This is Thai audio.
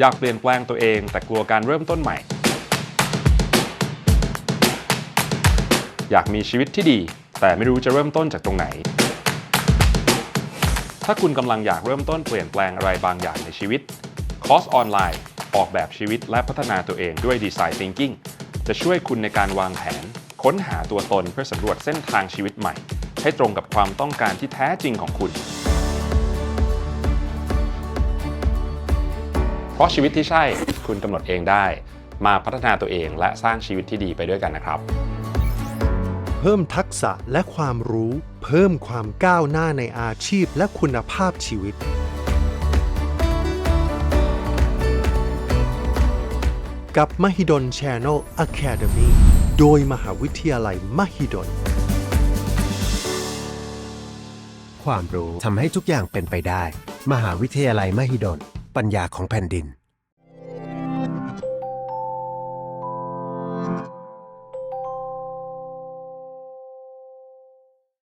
อยากเปลี่ยนแปลงตัวเอง แต่กลัวการเริ่มต้นใหม่ อยากมีชีวิตที่ดี แต่ไม่รู้จะเริ่มต้นจากตรงไหน ถ้าคุณกำลังอยากเริ่มต้นเปลี่ยนแปลงอะไรบางอย่างในชีวิต คอร์สออนไลน์ ออกแบบชีวิตและพัฒนาตัวเองด้วย Design Thinking จะช่วยคุณในการวางแผน ค้นหาตัวตนเพื่อสำรวจเส้นทางชีวิตใหม่ ให้ตรงกับความต้องการที่แท้จริงของคุณ ราะชีวิตที่ใช่คุณกำหนดเองได้ มาพัฒนาตัวเองและสร้างชีวิตที่ดีไปด้วยกันนะครับ เพิ่มทักษะและความรู้ เพิ่มความก้าวหน้าในอาชีพและคุณภาพชีวิต กับ Mahidol Channel Academy โดยมหาวิทยาลัยมหิดล ความรู้ทำให้ทุกอย่างเป็นไปได้ มหาวิทยาลัยมหิดล ปัญญาของแผ่นดิน